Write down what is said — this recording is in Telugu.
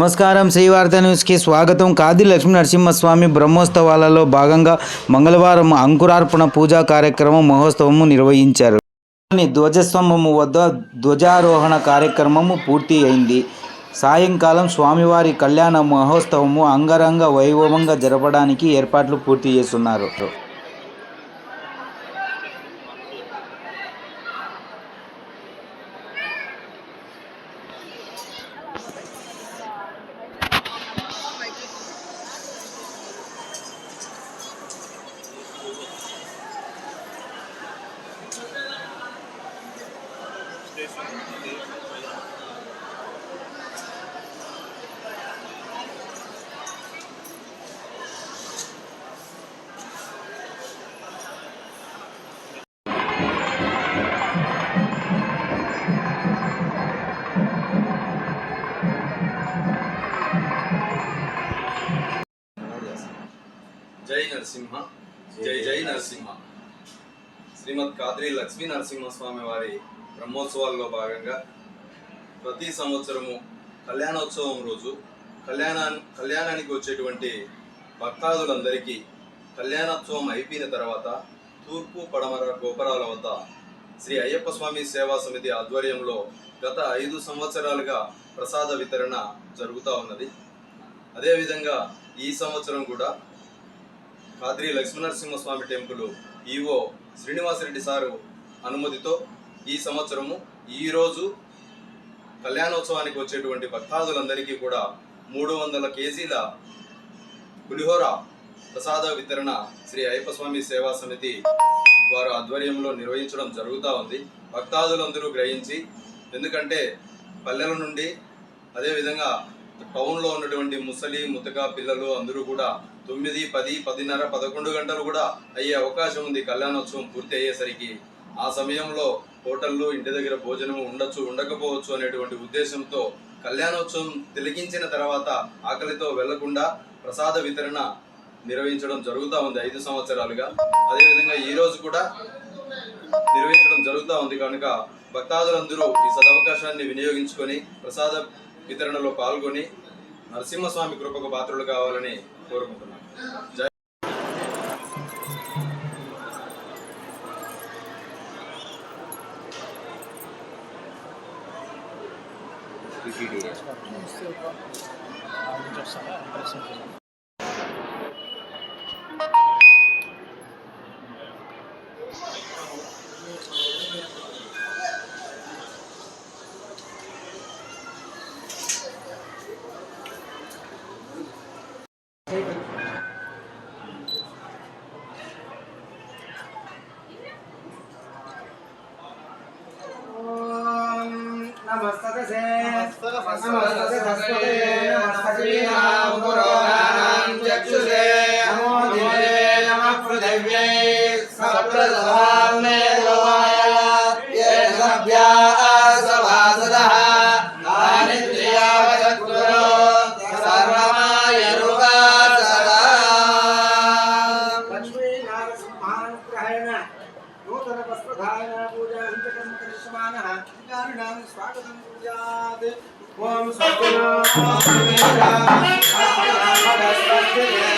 నమస్కారం. శ్రీవార్త న్యూస్కి స్వాగతం. కాది లక్ష్మీ నరసింహస్వామి బ్రహ్మోత్సవాలలో భాగంగా మంగళవారం అంకురార్పణ పూజా కార్యక్రమం మహోత్సవము నిర్వహించారు. ధ్వజస్తంభము వద్ద ధ్వజారోహణ కార్యక్రమము పూర్తి అయింది. సాయంకాలం స్వామివారి కళ్యాణ మహోత్సవము అంగరంగ వైభవంగా జరపడానికి ఏర్పాట్లు పూర్తి చేస్తున్నారు. జై నరసింహ జై జై నరసింహ శ్రీమద్ కాద్రి లక్ష్మీ నరసింహస్వామి వారి బ్రహ్మోత్సవాల్లో భాగంగా ప్రతి సంవత్సరము కళ్యాణోత్సవం రోజు కళ్యాణ కళ్యాణానికి వచ్చేటువంటి భక్తాదులందరికీ కళ్యాణోత్సవం అయిపోయిన తర్వాత తూర్పు పడమర గోపురాల వద్ద శ్రీ అయ్యప్ప స్వామి సేవా సమితి ఆధ్వర్యంలో గత ఐదు సంవత్సరాలుగా ప్రసాద వితరణ జరుగుతూ ఉన్నది. అదేవిధంగా ఈ సంవత్సరం కూడా Kadri Lakshminarasimhaswamy temple EO Srinivasareddy sir అనుమతితో ఈ సంవత్సరము ఈరోజు కళ్యాణోత్సవానికి వచ్చేటువంటి భక్తాదులందరికీ కూడా మూడు వందల కేజీల పులిహోర ప్రసాద వితరణ శ్రీ అయ్యప్ప స్వామి సేవా సమితి వారు ఆధ్వర్యంలో నిర్వహించడం జరుగుతూ ఉంది. భక్తాదులందరూ గ్రహించి ఎందుకంటే పల్లెల నుండి అదేవిధంగా టౌన్లో ఉన్నటువంటి ముసలి ముతక పిల్లలు అందరూ కూడా తొమ్మిది పది పదిన్నర పదకొండు గంటలు కూడా అయ్యే అవకాశం ఉంది. కళ్యాణోత్సవం పూర్తి అయ్యేసరికి ఆ సమయంలో హోటళ్ళు ఇంటి దగ్గర భోజనం ఉండొచ్చు ఉండకపోవచ్చు అనేటువంటి ఉద్దేశంతో కళ్యాణోత్సవం తిలకించిన తర్వాత ఆకలితో వెళ్ళకుండా ప్రసాద వితరణ నిర్వహించడం జరుగుతూ ఉంది ఐదు సంవత్సరాలుగా. అదేవిధంగా ఈ రోజు కూడా నిర్వహించడం జరుగుతూ ఉంది. కనుక భక్తాదులందరూ ఈ సదవకాశాన్ని వినియోగించుకొని ప్రసాద వితరణలో పాల్గొని నరసింహస్వామి కృపకు పాత్రలు కావాలని కోరుకుంటున్నాను జై నమస్తతే నమస్తతే సరస్వతే నమస్తతే పురోగానాం చక్షుషే నమో దివే నమః పృథివ్యై సప్రసభామే లోమాయ ఏ स्वागत